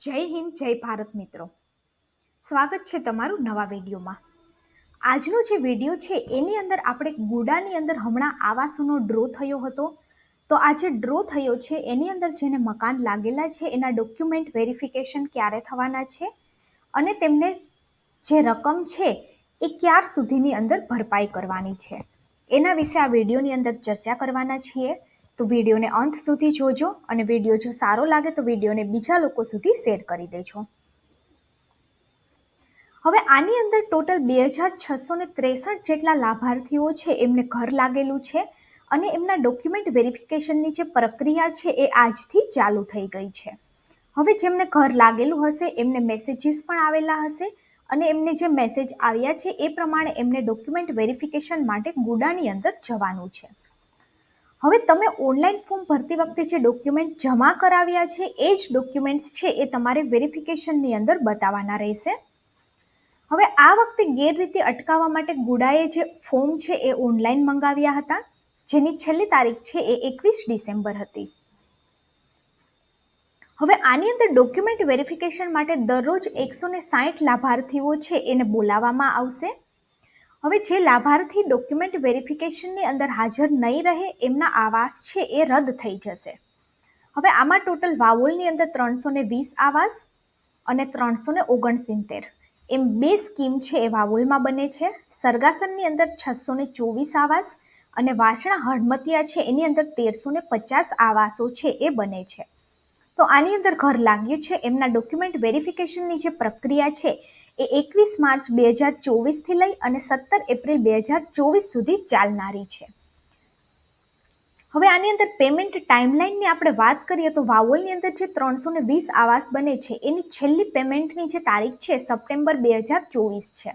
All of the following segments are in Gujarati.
જય હિન્દ, જય ભારત મિત્રો. સ્વાગત છે તમારું નવા વિડીયોમાં. આજનો જે વીડિયો છે, એની અંદર આપણે ગુડાની અંદર હમણાં આવાસોનો ડ્રો થયો હતો. તો આ જે ડ્રો થયો છે, એની અંદર જેને મકાન લાગેલા છે, એના ડોક્યુમેન્ટ વેરિફિકેશન ક્યારે થવાના છે અને તેમને જે રકમ છે, એ ક્યાર સુધીની અંદર ભરપાઈ કરવાની છે. એના વિશે આ વિડીયોની અંદર ચર્ચા કરવાના છીએ. તો વિડીયોને અંત સુધી જોજો અને વીડિયો જો સારો લાગે તો વિડીયોને બીજા લોકો સુધી શેર કરી દેજો. હવે આની અંદર ટોટલ બે હજાર છસો ને ત્રેસઠ જેટલા લાભાર્થીઓ છે એમને ઘર લાગેલું છે અને એમના ડોક્યુમેન્ટ વેરિફિકેશનની જે પ્રક્રિયા છે એ આજથી ચાલુ થઈ ગઈ છે. હવે જેમને ઘર લાગેલું હશે એમને મેસેજીસ પણ આવેલા હશે અને એમને જે મેસેજ આવ્યા છે એ પ્રમાણે એમને ડોક્યુમેન્ટ વેરિફિકેશન માટે ગુડાની અંદર જવાનું છે. હવે તમે ઓનલાઈન ફોર્મ ભરતી વખતે જે ડોક્યુમેન્ટ જમા કરાવ્યા છે, એ જ ડોક્યુમેન્ટ્સ છે એ તમારે વેરિફિકેશનની અંદર બતાવવાના રહેશે. હવે આ વખતે ગેરરીતિ અટકાવવા માટે ગુડાએ જે ફોર્મ છે એ ઓનલાઈન મંગાવ્યા હતા, જેની છેલ્લી તારીખ છે એ એકવીસ ડિસેમ્બર હતી. હવે આની અંદર ડોક્યુમેન્ટ વેરિફિકેશન માટે દરરોજ એકસો ને સાઠ લાભાર્થીઓ છે એને બોલાવવામાં આવશે. હવે જે લાભાર્થી ડોક્યુમેન્ટ વેરિફિકેશનની અંદર હાજર નહીં રહે એમના આવાસ છે એ રદ થઈ જશે. હવે આમાં ટોટલ વાવોલની અંદર ત્રણસો ને વીસ આવાસ અને ત્રણસો ને ઓગણસિત્તેર. એમ બે સ્કીમ છે એ વાવોલમાં બને છે. સરગાસનની અંદર છસો ને ચોવીસ આવાસ અને વાસણા હળમતિયા છે એની અંદર તેરસો ને પચાસ આવાસો છે એ બને છે. તો આની અંદર ઘર લાગ્યું છે. એમના ડોક્યુમેન્ટ વેરિફિકેશનની જે પ્રક્રિયા છે એ એકવીસ માર્ચ બે હજાર ચોવીસથી લઈ અને સત્તર એપ્રિલ બે હજાર ચોવીસ સુધી ચાલનારી છે. હવે આની અંદર પેમેન્ટ ટાઈમલાઈનની આપણે વાત કરીએ તો વાવોલની અંદર જે ત્રણસો ને વીસ આવાસ બને છે, એની છેલ્લી પેમેન્ટની જે તારીખ છે સપ્ટેમ્બર બે હજાર ચોવીસ છે.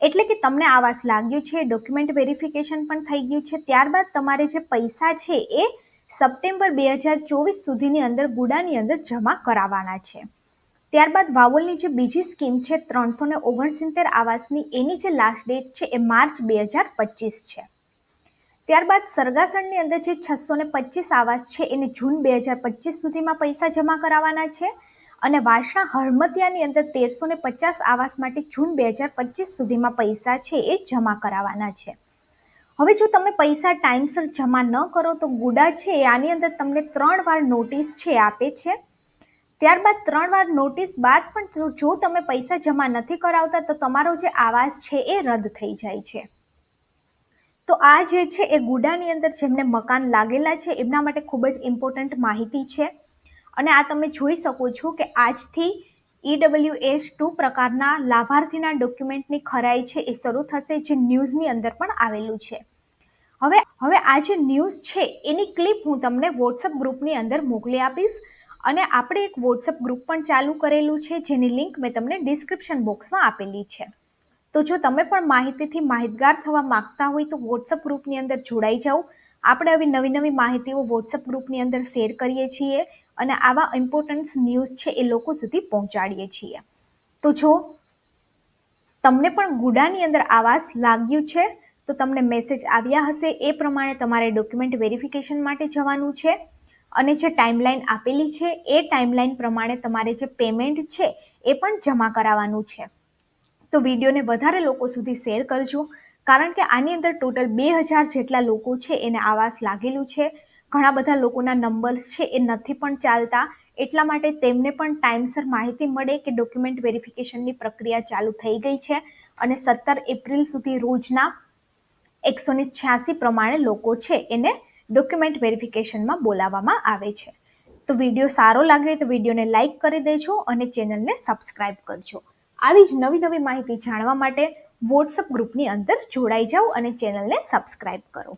એટલે કે તમને આવાસ લાગ્યું છે ડોક્યુમેન્ટ વેરિફિકેશન પણ થઈ ગયું છે. ત્યારબાદ તમારે જે પૈસા છે એ સપ્ટેમ્બર બે હજાર ચોવીસ સુધીની અંદર ગુડાની અંદર જમા કરાવવાના છે. ત્યારબાદ વાવોલની જે બીજી સ્કીમ છે, ત્રણસો ને ઓગણસિત્તેર આવાસની, એની જે લાસ્ટ ડેટ છે, એ માર્ચ બે હજાર પચીસ છે. ત્યારબાદ સરગાસણની અંદર જે છસો ને પચીસ આવાસ છે, એને જૂન બે હજાર પચીસ સુધીમાં પૈસા જમા કરાવવાના છે અને વાસણા હળમતિયાની અંદર તેરસો ને પચાસ આવાસ માટે જૂન બે હજાર પચીસ સુધીમાં પૈસા છે, એ જમા કરાવવાના છે. હવે જો તમે પૈસા ટાઈમસર જમા ન કરો તો ગુડા છે, આની અંદર તમને ત્રણ વાર નોટિસ છે, આપે છે. ત્યારબાદ ત્રણ વાર નોટિસ બાદ પણ જો તમે પૈસા જમા નથી કરાવતા તો તમારો જે આવાસ છે એ રદ થઈ જાય છે. તો આ જે છે એ ગુડાની અંદર જેમને મકાન લાગેલા છે, એમના માટે ખૂબ જ ઇમ્પોર્ટન્ટ માહિતી છે. અને આ તમે જોઈ શકો છો કે આજથી ઈડબલ્યુ એસ ટુ પ્રકારના લાભાર્થીના ડોક્યુમેન્ટની ખરાઈ છે એ શરૂ થશે જે ન્યૂઝની અંદર પણ આવેલું છે. હવે હવે આ જે ન્યૂઝ છે, એની ક્લિપ હું તમને વોટ્સઅપ ગ્રુપની અંદર મોકલી આપીશ અને આપણે એક વોટ્સઅપ ગ્રુપ પણ ચાલુ કરેલું છે જેની લિંક મેં તમને ડિસ્ક્રિપ્શન બોક્સમાં આપેલી છે. તો જો તમે પણ માહિતીથી માહિતગાર થવા માગતા હોય તો વોટ્સઅપ ગ્રુપની અંદર જોડાઈ જાઓ. આપણે આવી નવી નવી માહિતીઓ વોટ્સઅપ ગ્રુપની અંદર શેર કરીએ છીએ. અને આવા ઇમ્પોર્ટન્સ ન્યૂઝ છે એ લોકો સુધી પહોંચાડીએ છીએ. તો જો તમને પણ ગુડાની અંદર આવાસ લાગ્યું છે, તો તમને મેસેજ આવ્યા હશે. એ પ્રમાણે તમારે ડોક્યુમેન્ટ વેરિફિકેશન માટે જવાનું છે અને જે ટાઈમલાઈન આપેલી છે, એ ટાઈમલાઈન પ્રમાણે તમારે જે પેમેન્ટ છે એ પણ જમા કરાવવાનું છે. તો વિડીયોને વધારે લોકો સુધી શેર કરજો, કારણ કે આની અંદર ટોટલ બે હજાર જેટલા લોકો છે એને આવાસ લાગેલું છે. ઘણા બધા લોકોના નંબર્સ છે, એ નથી પણ ચાલતા. એટલા માટે તેમને પણ ટાઈમસર માહિતી મળે કે ડોક્યુમેન્ટ વેરિફિકેશનની પ્રક્રિયા ચાલુ થઈ ગઈ છે અને સત્તર એપ્રિલ સુધી રોજના એકસો ને છ્યાસી પ્રમાણે લોકો છે એને ડોક્યુમેન્ટ વેરિફિકેશનમાં બોલાવવામાં આવે છે. તો વીડિયો સારો લાગે તો વિડીયોને લાઇક કરી દેજો અને ચેનલને સબસ્ક્રાઇબ કરજો. આવી જ નવી નવી માહિતી જાણવા માટે વોટ્સઅપ ગ્રુપની અંદર જોડાઈ જાઓ અને ચેનલને સબસ્ક્રાઇબ કરો.